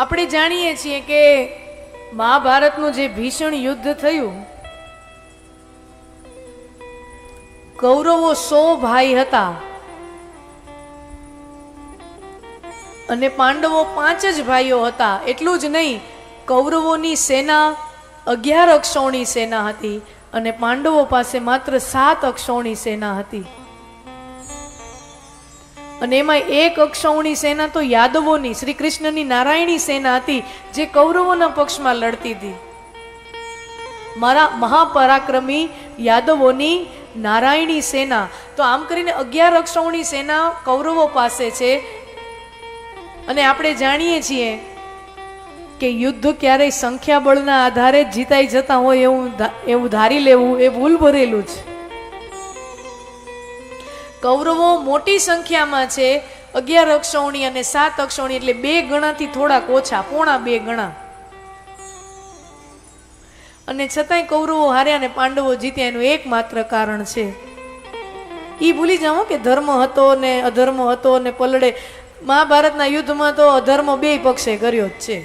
આપણે જાણીએ છીએ કે મહાભારતનું જે ભીષણ યુદ્ધ થયું, કૌરવો સો ભાઈ હતા અને પાંડવો પાંચ જ ભાઈઓ હતા. એટલું જ નહીં, કૌરવોની સેના અગિયાર અક્ષોણી સેના હતી અને પાંડવો પાસે માત્ર સાત અક્ષોણી સેના હતી. અને એમાં એક અક્ષૌણી સેના તો યાદવોની શ્રી કૃષ્ણની નારાયણી સેના હતી, જે કૌરવોના પક્ષમાં લડતી હતી. મારા મહાપરાક્રમી યાદવોની નારાયણી સેના, તો આમ કરીને અગિયાર અક્ષૌણી સેના કૌરવો પાસે છે. અને આપણે જાણીએ છીએ કે યુદ્ધ ક્યારેય સંખ્યાબળના આધારે જીતાઈ જતા હોય એવું એવું ધારી લેવું એ ભૂલ ભરેલું છે કૌરવો મોટી સંખ્યામાં છે, અગિયાર અક્ષૌણી અને સાત અક્ષૌણી એટલે બે ગણાથી થોડાક ઓછા, પોણા બે ગણા. અને છતાંય કૌરવો હાર્યા અને પાંડવો જીત્યા, એનું એકમાત્ર કારણ છે. એ ભૂલી જાઓ કે ધર્મ હતો ને અધર્મ હતો ને પલડે. મહાભારતના યુદ્ધમાં તો અધર્મ બે પક્ષે કર્યો જ છે.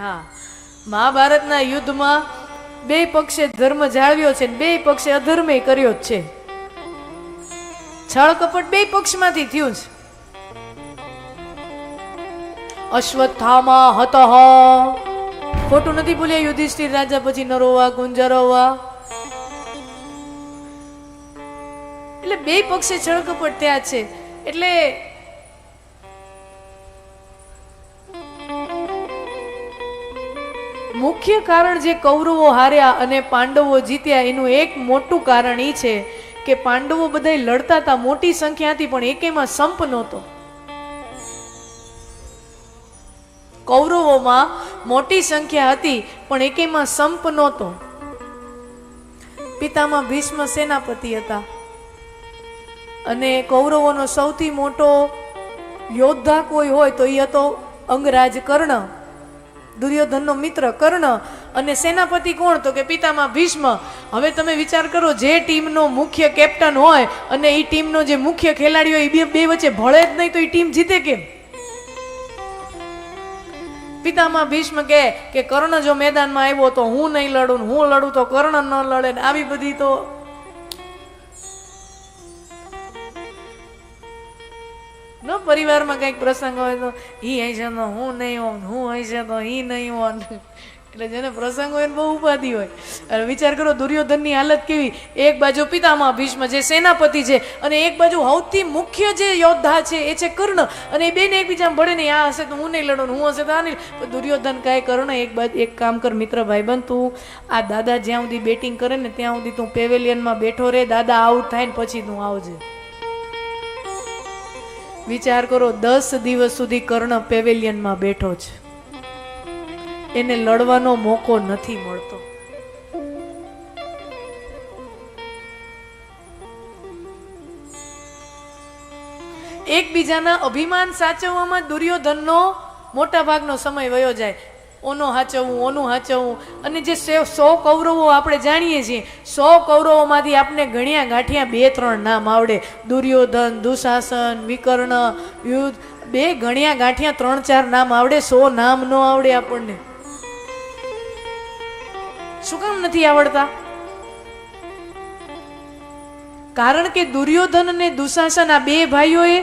હા, મહાભારતના યુદ્ધમાં બે પક્ષે ધર્મ જાળવ્યો છે ને બે પક્ષે અધર્મે કર્યો જ છે. છળ કપટ બે પક્ષમાંથી થયું છે અશ્વત્થામા હતઃ. ખોટું નથી બોલ્યા યુધિષ્ઠિર રાજા, પછી નરોવા, ગુંજરોવા. એટલે બે પક્ષે છળ કપટ થયા છે. એટલે મુખ્ય કારણ જે કૌરવો હાર્યા અને પાંડવો જીત્યા, એનું એક મોટું કારણ એ છે કે પાંડવો બધા લડતા હતા મોટી સંખ્યાથી, પણ એકેમાં સંપ નહોતો. કૌરવોમાં મોટી સંખ્યા હતી, પણ એકેમાં સંપ નહોતો. પિતામાં ભીષ્મ સેનાપતિ હતા. અને કૌરવોનો સૌથી મોટો યોદ્ધા કોઈ હોય તો એ હતો અંગરાજ કર્ણ. દુર્યોધનનો મિત્ર કર્ણ. અને સેનાપતિ કોણ તો કે પિતામાં ભીષ્મ હવે તમે વિચાર કરો, જે ટીમનો મુખ્ય કેપ્ટન હોય અને એ ટીમનો જે મુખ્ય ખેલાડી હોય એ બે બે વચ્ચે ભળે જ નહીં તો એ ટીમ જીતે કેમ પિતામાં ભીષ્મ કહે કે કર્ણ જો મેદાનમાં આવ્યો તો હું નહીં લડું હું લડું તો કર્ણ ન લડે આવી બધી તો ન પરિવારમાં કંઈક પ્રસંગ હોય તો એ હશે તો હું નહીં હોઉં હું હશે તો એ નહીં હોઉં. એટલે જેને પ્રસંગ હોય એને બહુ ઉપાધિ હોય. અને વિચાર કરો, દુર્યોધનની હાલત કેવી? એક બાજુ પિતામાં ભીષ્મ જે સેનાપતિ છે અને એક બાજુ સૌથી મુખ્ય જે યોદ્ધા છે એ છે કર્ણ. અને એ બેને એકબીજામાં ભળે નહીં આ હશે તો હું નહીં લડો હું હશે તો આ નહીં. દુર્યોધન કાંઈ કર્ણ, એક બાજુ, એક કામ કર, મિત્ર ભાઈબંધ, તું આ દાદા જ્યાં સુધી બેટિંગ કરે ને, ત્યાં સુધી તું પેવેલિયનમાં બેઠો રહે, દાદા આઉટ થાય ને પછી તું આવજે. વિચાર કરો, દસ દિવસ સુધી કર્ણ પેવેલિયનમાં બેઠો છે. એને લડવાનો મોકો નથી મળતો. એકબીજાના અભિમાન સાચવવામાં દુર્યોધનનો મોટા ભાગનો સમય વયો જાય. ઓનો હાચવવું, ઓનું હાચવવું. અને જે સે- કૌરવો આપણે જાણીએ છીએ, સો કૌરવોમાંથી આપણે ગણ્યા ગાંઠિયા બે, ત્રણ નામ આવડે. દુર્યોધન, દુશાસન, વિકર્ણ, યુદ્ધ, બે ગણ્યા ગાંઠિયા, ત્રણ ચાર નામ આવડે. સો નામ ન આવડે આપણને. શું કામ નથી આવડતા? કારણ કે દુર્યોધન અને દુશાસન આ બે ભાઈઓએ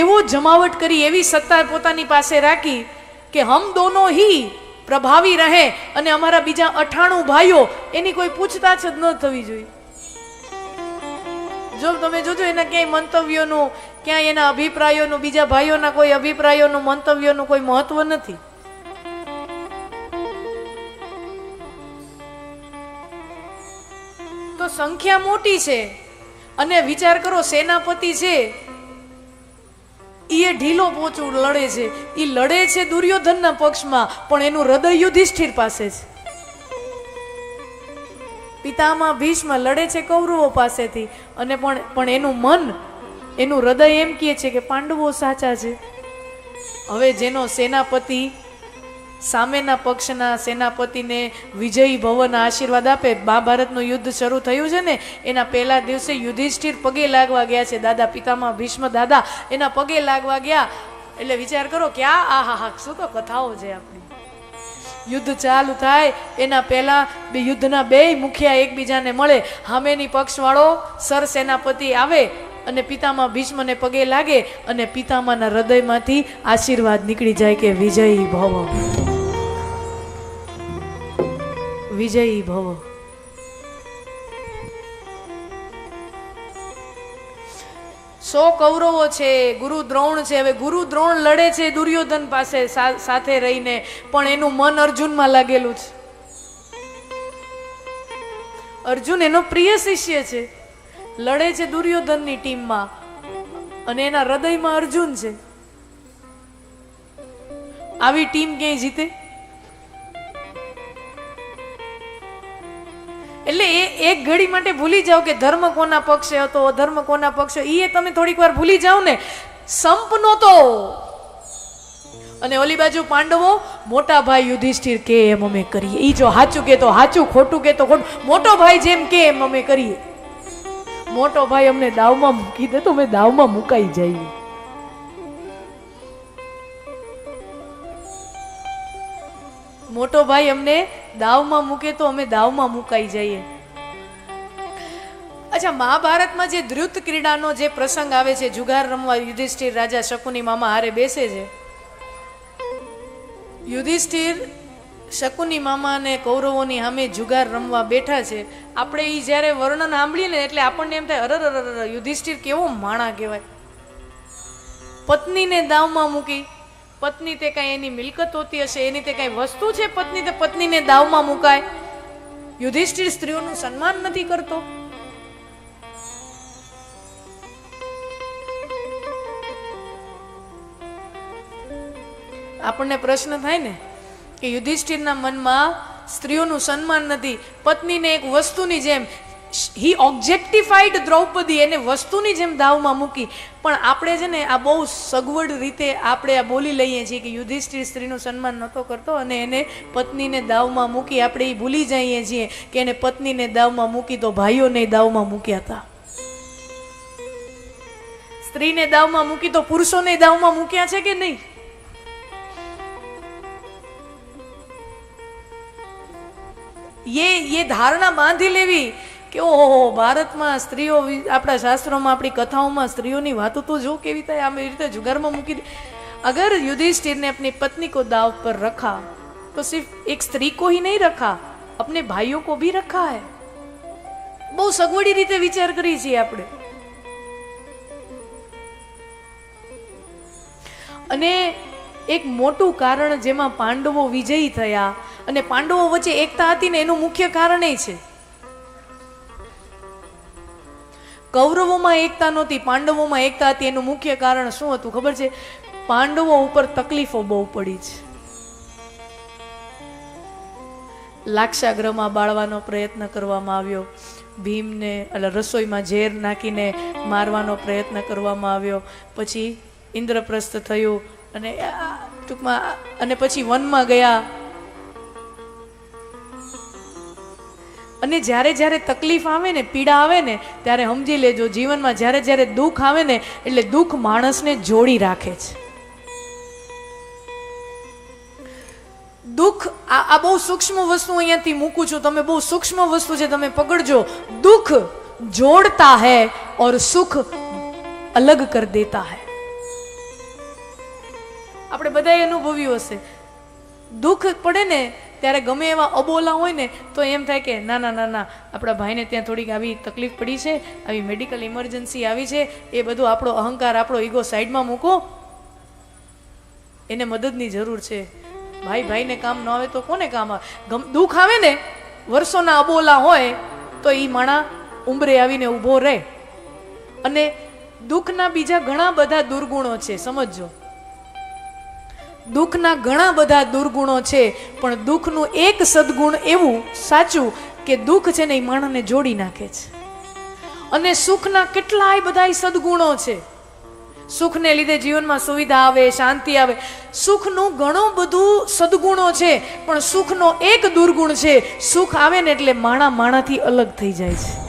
એવો જમાવટ કરી, એવી સત્તા પોતાની પાસે રાખી કે હમ દોનો હી પ્રભાવી રહે અને અમારા બીજા અઠાણું ભાઈઓ એની કોઈ પૂછતાછ જ ન થવી જોઈએ. જો તમે જોજો એના ક્યાંય મંતવ્યોનું, ક્યાંય એના અભિપ્રાયોનું, બીજા ભાઈઓના કોઈ અભિપ્રાયોનું, મંતવ્યોનું કોઈ મહત્વ નથી. સંખ્યા મોટી છે અને વિચાર કરો સેનાપતિ છે એ ઢીલો પોચું લડે છે. એ લડે છે દુર્યોધનના પક્ષમાં, પણ એનું હૃદય યુધિષ્ઠિર પાસે છે. પિતામાં ભીષ્મ લડે છે કૌરવો પાસેથી, અને પણ પણ એનું મન, એનું હૃદય એમ કહે છે કે પાંડવો સાચા છે. હવે જેનો સેનાપતિ સામેના પક્ષના સેનાપતિને વિજયી ભવન આશીર્વાદ આપે. મહાભારતનું યુદ્ધ શરૂ થયું છે ને, એના પહેલા દિવસે યુધિષ્ઠિર પગે લાગવા ગયા છે. દાદા પિતામાં ભીષ્મ દાદા એના પગે લાગવા ગયા. એટલે વિચાર કરો કે આ હા હા શું તો કથાઓ છે આપણી. યુદ્ધ ચાલુ થાય, એના પહેલા બે યુદ્ધના બે મુખિયા એકબીજાને મળે. હામેની પક્ષવાળો સર સેનાપતિ આવે અને પિતામાં ભીષ્મને પગે લાગે અને પિતામાના હૃદયમાંથી આશીર્વાદ નીકળી જાય કે વિજયી ભવ વિજયી ભવ. સો કૌરવો છે, ગુરુ દ્રોણ છે, હવે ગુરુ દ્રોણ લડે છે દુર્યોધન પાસે સાથે રહીને, પણ એનું મન અર્જુનમાં લાગેલું છે. અર્જુન એનો પ્રિય શિષ્ય છે, લડે છે દુર્યોધનની ટીમમાં, અને એના હૃદયમાં અર્જુન છે. આવી ટીમ ક્યાંય જીતે? એટલે એ એક ઘડી માટે ભૂલી જાઓ કે ધર્મ કોના પક્ષે હતો, અધર્મ કોના પક્ષે એ તમે થોડીક વાર ભૂલી જાઓ ને. સંપ નહોતો અને ઓલી બાજુ પાંડવો, મોટા ભાઈ યુધિષ્ઠિર કે એમ અમે કરીએ? એ જો સાચું કે તો સાચું ખોટું કે તો ખોટું. મોટો ભાઈ જેમ કે એમ અમે કરીએ? મોટો ભાઈ અમને દાવમાં મૂકી દે તો અમે દાવમાં મુકાઈ જઈએ. મોટો ભાઈ અમને દાવમાં મૂકે તો અમે દાવમાં મુકાઈ જઈએ. અચ્છા મહાભારતમાં જે ધ્રુત ક્રીડાનો જે પ્રસંગ આવે છે જુગાર રમવા યુધિષ્ઠિર રાજા શકુની મામા હારે બેસે છે. યુધિષ્ઠિર શકુની મામા અને કૌરવોની સામે જુગાર રમવા બેઠા છે. આપણે એ જ્યારે વર્ણન સાંભળીએ એટલે આપણને એમ થાય અરર અરર, યુધિષ્ઠિર કેવો માણા કહેવાય. પત્નીને દાવમાં મૂકી પત્ની તે કાંઈ એની મિલકત હોતી હશે, એની તે કાંઈ વસ્તુ છે પત્ની તે પત્નીને દાવમાં મુકાય. યુધિષ્ઠિર સ્ત્રીઓનું સન્માન નથી કરતો. આપણને પ્રશ્ન થાય ને કે યુધિષ્ઠિરના મનમાં સ્ત્રીઓનું સન્માન નથી, પત્નીને એક વસ્તુની જેમ હી ઓબ્જેક્ટિફાઈડ દ્રૌપદી એને વસ્તુની જેમ દાવમાં મૂકી. પણ આપણે છે ને આ બહુ સગવડ રીતે આપણે આ બોલી લઈએ છીએ કે યુધિષ્ઠિર સ્ત્રીનું સન્માન નહોતો કરતો અને એને પત્નીને દાવમાં મૂકી આપણે એ ભૂલી જઈએ છીએ કે એને પત્નીને દાવમાં મૂકી તો ભાઈઓને દાવમાં મૂક્યા હતા સ્ત્રીને દાવમાં મૂકી તો પુરુષોને દાવમાં મૂક્યા છે કે નહીં? ये ये ધારણા બાંધી લેવી કે ઓહો ભારતમાં સ્ત્રીઓ વિ- આપણા શાસ્ત્રોમાં આપણી કથાઓમાં સ્ત્રીઓની વાતો તો જો કેવી થાય આમ એવી રીતે જુગારમાં મૂકી દે अगर युधिष्ठिर ने अपनी पत्नी को दाव पर रखा तो सिर्फ एक स्त्री को ही नहीं रखा अपने भाइयों को भी रखा है બહુ સગવડી રીતે વિચાર કરી છીએ આપણે અને એક મોટું કારણ જેમાં પાંડવો વિજયી થયા અને પાંડવો વચ્ચે એકતા હતી ને એનું મુખ્ય કારણ એ છે કૌરવોમાં એકતા નહોતી, પાંડવોમાં એકતા હતી. એનું મુખ્ય કારણ શું હતું ખબર છે? પાંડવો ઉપર તકલીફો બહુ પડી છે. લાક્ષાગ્રહમાં બાળવાનો પ્રયત્ન કરવામાં આવ્યો. ભીમને, એટલે રસોઈમાં ઝેર નાખીને મારવાનો પ્રયત્ન કરવામાં આવ્યો. પછી ઇન્દ્રપ્રસ્થ થયું અને ટૂંકમાં, અને પછી વનમાં ગયા. અને જ્યારે જ્યારે તકલીફ આવે ને, પીડા આવે ને, ત્યારે સમજી લેજો, જીવનમાં જ્યારે જ્યારે દુઃખ આવે ને, એટલે દુઃખ માણસને જોડી રાખે છે. દુઃખ, આ બહુ સૂક્ષ્મ વસ્તુ અહીંયાથી મૂકું છું. તમે બહુ સૂક્ષ્મ વસ્તુ છે તમે પકડજો, દુઃખ જોડતા હૈ ઓર સુખ અલગ કર દેતા હૈ. આપણે બધાએ અનુભવ્યું હશે. દુઃખ પડે ને ત્યારે ગમે એવા અબોલા હોય ને, તો એમ થાય કે ના ના ના ના, આપણા ભાઈને ત્યાં થોડીક આવી તકલીફ પડી છે, આવી મેડિકલ ઇમરજન્સી આવી છે, એ બધું આપણો અહંકાર, આપણો ઈગો સાઈડમાં મૂકો. એને મદદની જરૂર છે. ભાઈ, ભાઈને કામ ન આવે તો કોને કામ આવે? ગમ- દુઃખ આવે ને, વર્ષોના અબોલા હોય, તો એ માણા ઉંબરે આવીને ઊભો રહે. અને દુઃખના બીજા ઘણા બધા દુર્ગુણો છે, સમજજો. દુઃખના ઘણા બધા દુર્ગુણો છે, પણ દુઃખનું એક સદગુણ એવું સાચું કે દુઃખ છે ને એ માણસને જોડી નાખે છે. અને સુખના કેટલાય બધા સદગુણો છે. સુખને લીધે જીવનમાં સુવિધા આવે, શાંતિ આવે. સુખનું ઘણું બધું સદગુણો છે, પણ સુખનો એક દુર્ગુણ છે, સુખ આવે ને એટલે માણા માણાથી અલગ થઈ જાય છે.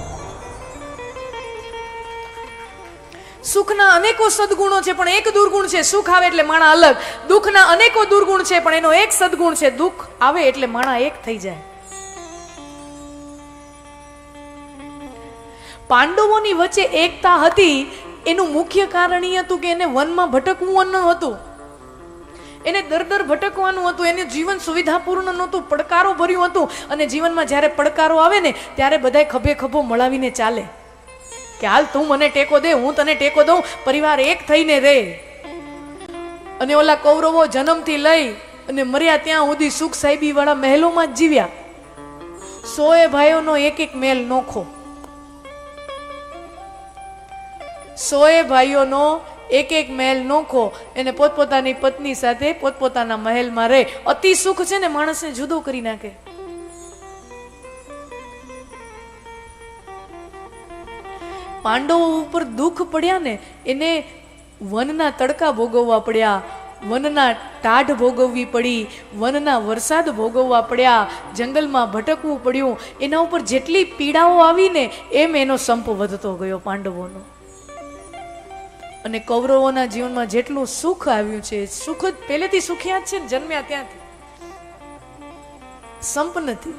સુખના અનેકો સદગુણો છે, પણ એક દુર્ગુણ છે, સુખ આવે એટલે માણા અલગ. દુઃખના અનેકો દુર્ગુણ છે, પણ એનો એક સદગુણ છે, દુઃખ આવે એટલે માણા એક થઈ જાય. પાંડવોની વચ્ચે એકતા હતી, એનું મુખ્ય કારણ એ હતું કે એને વનમાં ભટકવું ન હતું. એને દર દર ભટકવાનું હતું, એને જીવન સુવિધાપૂર્ણ નહોતું, પડકારો ભર્યું હતું. અને જીવનમાં જ્યારે પડકારો આવે ને, ત્યારે બધાય ખભે ખભો મળાવીને ચાલે. કે હાલ તું મને ટેકો દે, હું તને ટેકો દઉં, પરિવાર એક થઈને રહે અને ઓલા કૌરવો જન્મથી લઈ અને મર્યા ત્યાં સુધી સુખ સાહેબી વાળા મહેલોમાં જ જીવ્યા. સોએ ભાઈઓનો એક એક મહેલ નોખો. સોએ ભાઈઓનો એક એક મહેલ નોખો એને પોતપોતાની પત્ની સાથે પોતપોતાના મહેલમાં રહે. અતિ સુખ છે ને માણસને જુદો કરી નાખે. પાંડવો ઉપર દુઃખ પડ્યા ને, એને વનના તડકા ભોગવવા પડ્યા, વનના ટાઢ ભોગવવી પડી, વનના વરસાદ ભોગવવા પડ્યા, જંગલમાં ભટકવું પડ્યું, એના ઉપર જેટલી પીડાઓ આવીને એમ એનો સંપ વધતો ગયો પાંડવોનો. અને કૌરવોના જીવનમાં જેટલું સુખ આવ્યું છે, સુખ જ પહેલેથી સુખ્યા જ છે ને, જન્મ્યા ત્યાંથી. સંપ નથી.